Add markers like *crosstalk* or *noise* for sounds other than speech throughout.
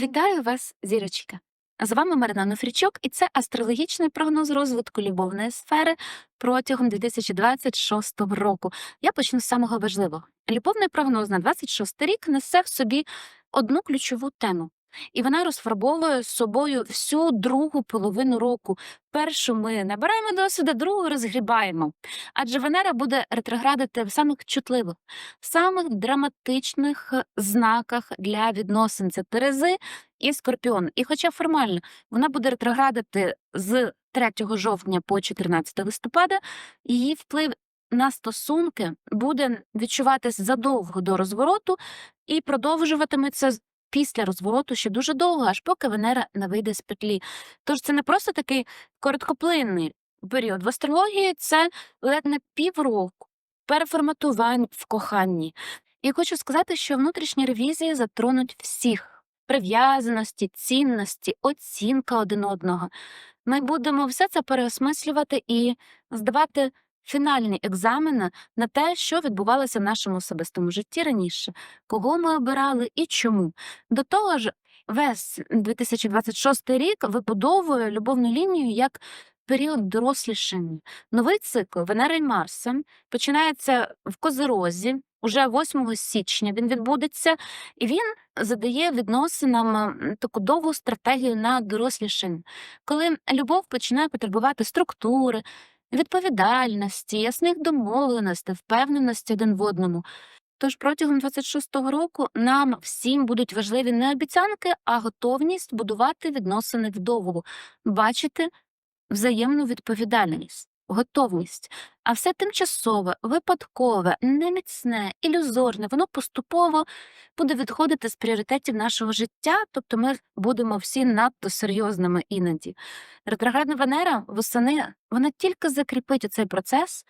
Вітаю вас, зірочка! З вами Марина Нофрічок, і це астрологічний прогноз розвитку любовної сфери протягом 2026 року. Я почну з самого важливого. Любовний прогноз на 26 рік несе в собі одну ключову тему, і вона розфарбовує з собою всю другу половину року. Першу ми набираємо досвіду, другу розгрібаємо. Адже Венера буде ретроградити в самих чутливих, самих драматичних е, знаках для відносин. Це Терези і Скорпіон. І хоча формально вона буде ретроградити з 3 жовтня по 14 листопада, її вплив на стосунки буде відчуватись задовго до розвороту і продовжуватиметься після розвороту ще дуже довго, аж поки Венера не вийде з петлі. Тож це не просто такий короткоплинний період. В астрології це ледь не півроку переформатувань в коханні. І хочу сказати, що внутрішні ревізії затронуть всіх прив'язаності, цінності, оцінка один одного. Ми будемо все це переосмислювати і здавати фінальні екзамени на те, що відбувалося в нашому особистому житті раніше, кого ми обирали і чому. До того ж, весь 2026 рік вибудовує любовну лінію як період дорослішання. Новий цикл Венера і Марса починається в Козирозі. Уже 8 січня він відбудеться, і він задає відносинам таку довгу стратегію на дорослішання, коли любов починає потребувати структури, відповідальності, ясних домовленостей, впевненості один в одному. Тож протягом 26-го року нам всім будуть важливі не обіцянки, а готовність будувати відносини вдовго, бачити взаємну відповідальність, готовність. А все тимчасове, випадкове, неміцне, ілюзорне, воно поступово буде відходити з пріоритетів нашого життя, тобто ми будемо всі надто серйозними іноді. Ретроградна Венера восени вона тільки закріпить цей процес,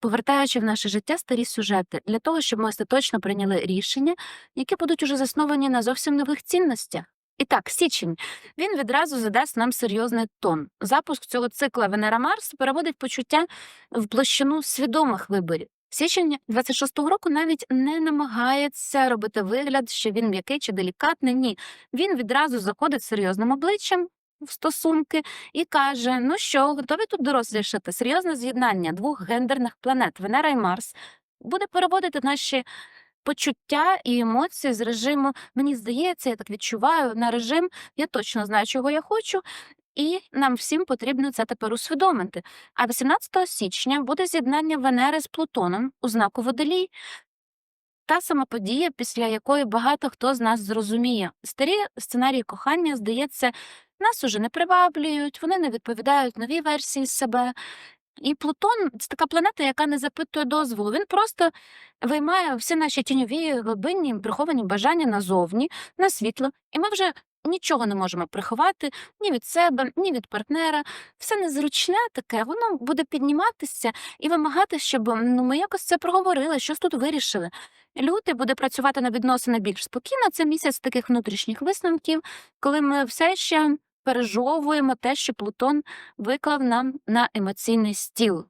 повертаючи в наше життя старі сюжети для того, щоб ми остаточно прийняли рішення, які будуть уже засновані на зовсім нових цінностях. І так, січень він відразу задасть нам серйозний тон. Запуск цього цикла Венера Марс переводить почуття в площину свідомих виборів. Січень 26-го року навіть не намагається робити вигляд, що він м'який чи делікатний. Ні, він відразу заходить серйозним обличчям в стосунки і каже: Ну що, готові тут дорослішати? Серйозне з'єднання двох гендерних планет Венера і Марс буде переводити наші почуття і емоції з режиму мені здається, я так відчуваю на режим, я точно знаю, чого я хочу. І нам всім потрібно це тепер усвідомити. А 18 січня буде з'єднання Венери з Плутоном у знаку Водолій. Та сама подія, після якої багато хто з нас зрозуміє. Старі сценарії кохання, здається, нас уже не приваблюють, вони не відповідають новій версії себе. І Плутон це така планета, яка не запитує дозволу. Він просто виймає всі наші тіньові, глибинні, приховані бажання назовні, на світло, і ми вже нічого не можемо приховати ні від себе, ні від партнера. Все незручне таке, воно буде підніматися і вимагати, щоб ну, ми якось це проговорили, щось тут вирішили. Лютий буде працювати на відносини більш спокійно. Це місяць таких внутрішніх висновків, коли ми все ще пережовуємо те, що Плутон виклав нам на емоційний стіл.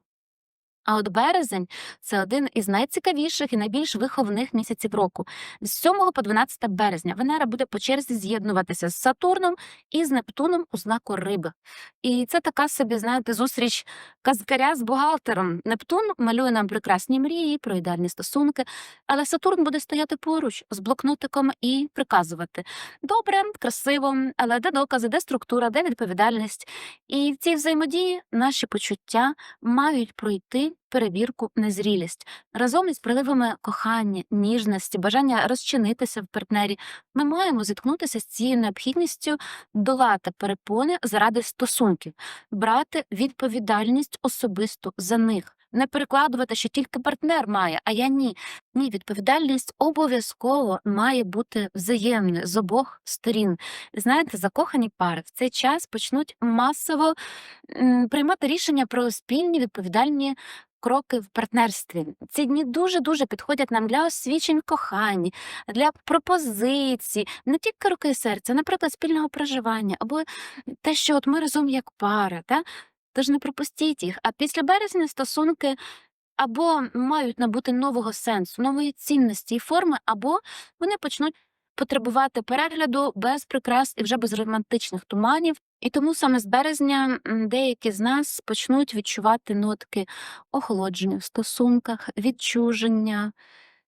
А от березень це один із найцікавіших і найбільш виховних місяців року. З 7 по 12 березня Венера буде по черзі з'єднуватися з Сатурном і з Нептуном у знаку риби. І це така собі, знаєте, зустріч казкаря з бухгалтером. Нептун малює нам прекрасні мрії про ідеальні стосунки, але Сатурн буде стояти поруч з блокнотиком і приказувати добре, красиво, але де докази, де структура, де відповідальність. І в цій взаємодії наші почуття мають пройти перевірку на зрілість. Разом із приливами кохання, ніжності, бажання розчинитися в партнері, ми маємо зіткнутися з цією необхідністю долати перепони заради стосунків, брати відповідальність особисто за них. Не перекладувати, що тільки партнер має, а я ні. Ні, відповідальність обов'язково має бути взаємною з обох сторін. Знаєте, закохані пари в цей час почнуть масово приймати рішення про спільні відповідальні кроки в партнерстві. Ці дні дуже дуже підходять нам для освічень кохань, для пропозицій, не тільки руки серця, наприклад, спільного проживання, або те, що от ми разом як пара. Та? Тож не пропустіть їх. А після березня стосунки або мають набути нового сенсу, нової цінності і форми, або вони почнуть потребувати перегляду без прикрас і вже без романтичних туманів. І тому саме з березня деякі з нас почнуть відчувати нотки охолодження в стосунках, відчуження,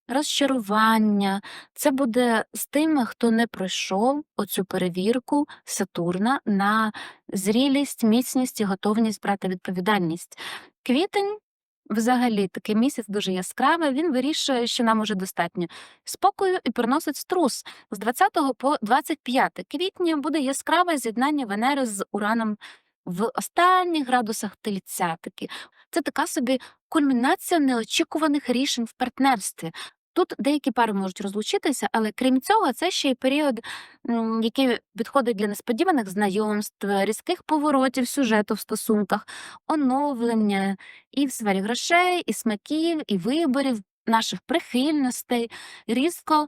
розчарування. Це буде з тими, хто не пройшов оцю перевірку Сатурна на зрілість, міцність і готовність брати відповідальність. Квітень. Взагалі, такий місяць дуже яскравий. Він вирішує, що нам уже достатньо спокою і приносить струс. З 20 по 25 квітня буде яскраве з'єднання Венери з Ураном в останніх градусах тельця. Такі. Це така собі кульмінація неочікуваних рішень в партнерстві. Тут деякі пари можуть розлучитися, але крім цього, це ще й період, який підходить для несподіваних знайомств, різких поворотів сюжету в стосунках, оновлення і в сфері грошей, і смаків, і виборів, наших прихильностей, різко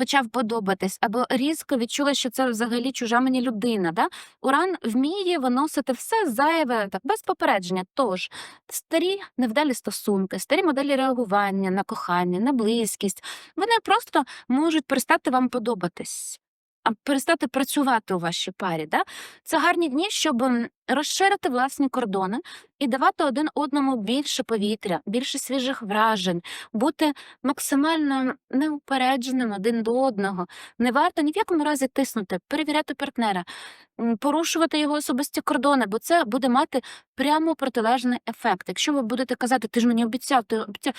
почав подобатись, або різко відчула, що це взагалі чужа мені людина. Да? Уран вміє виносити все зайве так, без попередження. Тож старі невдалі стосунки, старі моделі реагування на кохання, на близькість, вони просто можуть перестати вам подобатись. Перестати працювати у вашій парі, да? це гарні дні, щоб розширити власні кордони і давати один одному більше повітря, більше свіжих вражень, бути максимально неупередженим один до одного. Не варто ні в якому разі тиснути, перевіряти партнера, порушувати його особисті кордони, бо це буде мати прямо протилежний ефект. Якщо ви будете казати, ти ж мені обіцяв, ти обіцяв,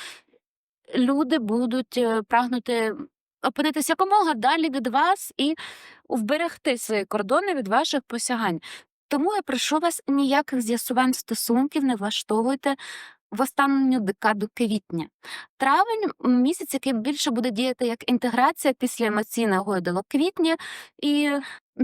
люди будуть е, прагнути опинитися якомога далі від вас і вберегти свої кордони від ваших посягань. Тому я прошу вас ніяких з'ясувань стосунків не влаштовуйте в останню декаду квітня. Травень місяць, який більше буде діяти як інтеграція після емоційного гойдалу квітня, і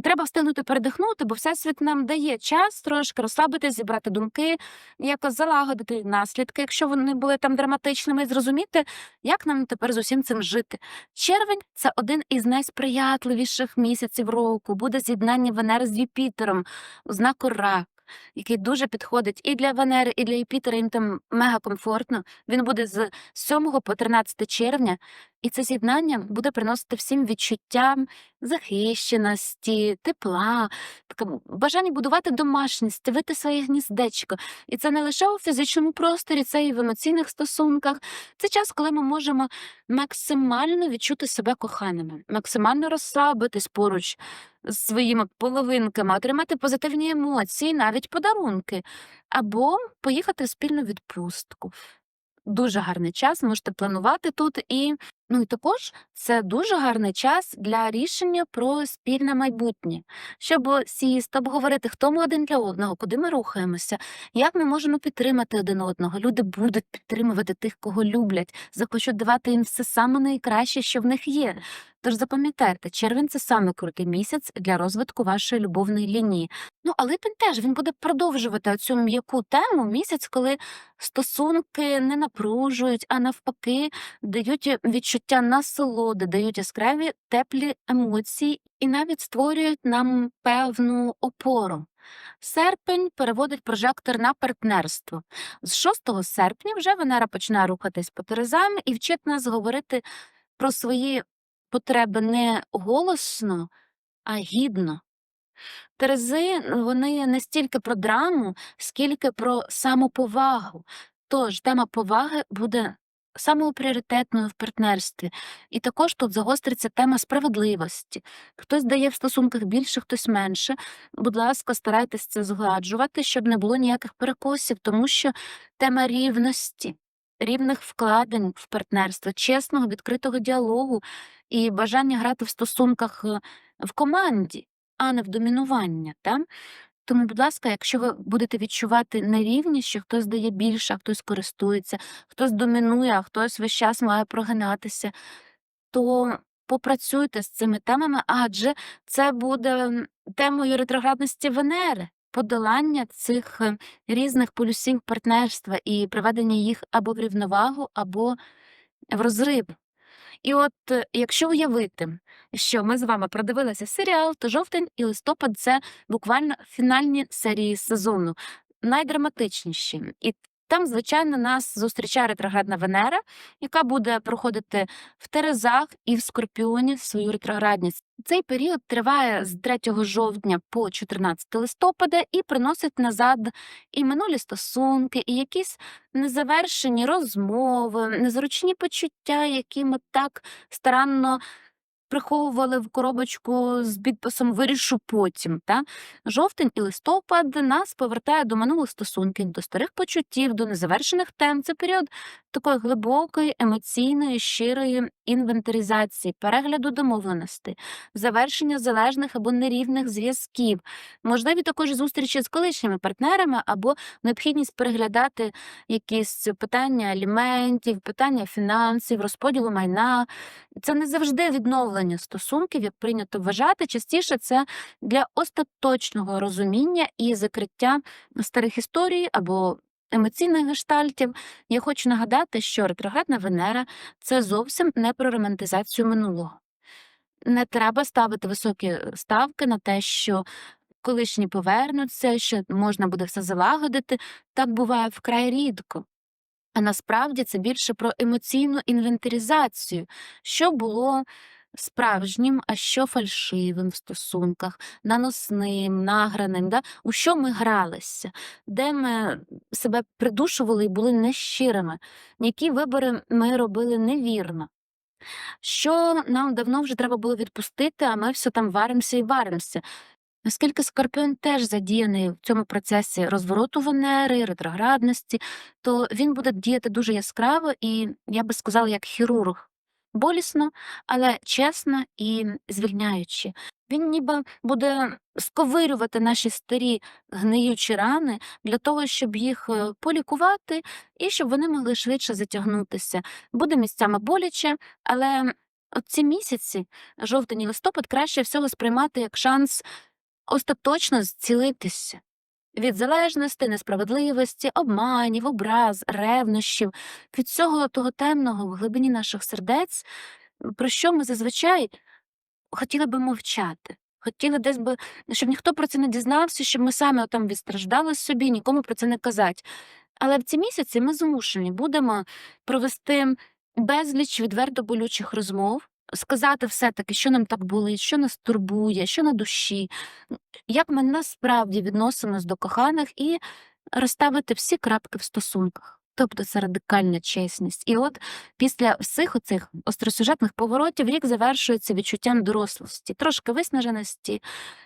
треба встигнути передихнути, бо всесвіт нам дає час трошки розслабитись, зібрати думки, якось залагодити наслідки, якщо вони були там драматичними, і зрозуміти, як нам тепер з усім цим жити. Червень це один із найсприятливіших місяців року. Буде з'єднання Венери з Юпітером знаку рак. Який дуже підходить і для Венери, і для Юпітера, їм там мега комфортно. Він буде з 7 по 13 червня, і це з'єднання буде приносити всім відчуття захищеності, тепла, бажання будувати домашність, вити своє гніздечко. І це не лише у фізичному просторі, це і в емоційних стосунках. Це час, коли ми можемо максимально відчути себе коханими, максимально розслабитись поруч з своїми половинками, отримати позитивні емоції, навіть подарунки, або поїхати в спільну відпустку. Дуже гарний час, можете планувати тут і ну і також це дуже гарний час для рішення про спільне майбутнє, щоб сісти, обговорити, хто ми один для одного, куди ми рухаємося, як ми можемо підтримати один одного. Люди будуть підтримувати тих, кого люблять, захочуть давати їм все саме найкраще, що в них є. Тож запам'ятайте, червень це саме крутий місяць для розвитку вашої любовної лінії. Ну а липень теж він буде продовжувати цю м'яку тему місяць, коли стосунки не напружують, а навпаки, дають відчуття насолоди, дають яскраві теплі емоції і навіть створюють нам певну опору. Серпень переводить прожектор на партнерство. З 6 серпня вже Венера починає рухатись по Терезам і вчить нас говорити про свої потреби не голосно, а гідно. Терези вони не стільки про драму, скільки про самоповагу. Тож тема поваги буде самою пріоритетною в партнерстві. І також тут загостриться тема справедливості. Хтось дає в стосунках більше, хтось менше. Будь ласка, старайтесь це згладжувати, щоб не було ніяких перекосів, тому що тема рівності, рівних вкладень в партнерство, чесного, відкритого діалогу і бажання грати в стосунках е, в команді, а не в домінування. Та? Тому, будь ласка, якщо ви будете відчувати нерівність, що хтось дає більше, а хтось користується, хтось домінує, а хтось весь час має прогинатися, то попрацюйте з цими темами, адже це буде темою ретроградності Венери, подолання цих е, різних полюсів партнерства і приведення їх або в рівновагу, або в розрив. І от е, якщо уявити, що ми з вами продивилися серіал, то жовтень і листопад це буквально фінальні серії сезону, найдраматичніші. І Там, звичайно, нас зустрічає ретроградна Венера, яка буде проходити в Терезах і в Скорпіоні свою ретроградність. Цей період триває з 3 жовтня по 14 листопада і приносить назад і минулі стосунки, і якісь незавершені розмови, незручні почуття, які ми так старанно приховували в коробочку з підписом Вирішу потім. Та? Жовтень і листопад нас повертає до минулих стосунків, до старих почуттів, до незавершених тем. Це період такої глибокої, емоційної, щирої інвентаризації, перегляду домовленостей, завершення залежних або нерівних зв'язків, можливі також зустрічі з колишніми партнерами або необхідність переглядати якісь питання аліментів, питання фінансів, розподілу майна. Це не завжди відновлення стосунків, як прийнято вважати. Частіше це для остаточного розуміння і закриття старих історій або емоційних гештальтів. Я хочу нагадати, що ретроградна Венера це зовсім не про романтизацію минулого. Не треба ставити високі ставки на те, що колишні повернуться, що можна буде все залагодити. Так буває вкрай рідко. А насправді це більше про емоційну інвентаризацію, що було справжнім, а що фальшивим в стосунках, наносним, награним, да? у що ми гралися, де ми себе придушували і були нещирими, які вибори ми робили невірно. Що нам давно вже треба було відпустити, а ми все там варимося і варимося. Оскільки Скорпіон теж задіяний в цьому процесі розвороту Венери, ретроградності, то він буде діяти дуже яскраво і, я би сказала, як хірург. Болісно, але чесно і звільняючи. Він ніби буде сковирювати наші старі гниючі рани для того, щоб їх е, полікувати і щоб вони могли швидше затягнутися. Буде місцями боляче, але ці місяці, жовтень і листопад, краще всього сприймати як шанс остаточно зцілитися від залежності, несправедливості, обманів, образ, ревнощів, від всього того темного в глибині наших сердець, про що ми зазвичай хотіли би мовчати. Хотіли десь би, щоб ніхто про це не дізнався, щоб ми самі отам відстраждали собі, нікому про це не казати. Але в ці місяці ми змушені будемо провести безліч відверто болючих розмов, сказати все-таки, що нам так болить, що нас турбує, що на душі, як ми насправді відносимось до коханих, і розставити всі крапки в стосунках. Тобто це радикальна чесність. І от після всіх оцих остросюжетних поворотів рік завершується відчуттям дорослості, трошки виснаженості,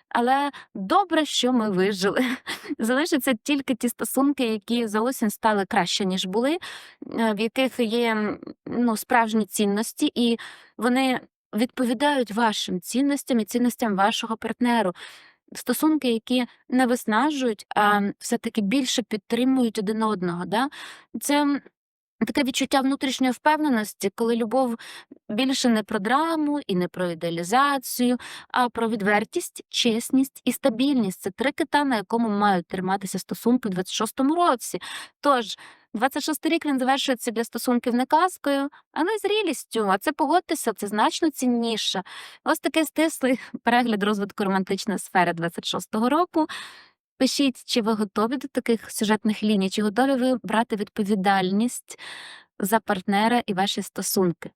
але добре, що ми вижили. *laughs* Залишаться тільки ті стосунки, які за осінь стали краще, ніж були, е, в яких є ну, справжні цінності, і вони відповідають вашим цінностям і цінностям вашого партнеру. Стосунки, які не виснажують, а все-таки більше підтримують один одного. Да? Це таке відчуття внутрішньої впевненості, коли любов більше не про драму і не про ідеалізацію, а про відвертість, чесність і стабільність. Це три кита, на якому мають триматися стосунки в 26-му році. Тож 26 рік він завершується для стосунків не казкою, а не зрілістю. А це погодьтеся, це значно цінніше. Ось такий стислий *laughs* перегляд розвитку романтичної сфери 26-го року. Пишіть, чи ви готові до таких сюжетних ліній, чи готові ви брати відповідальність за партнера і ваші стосунки.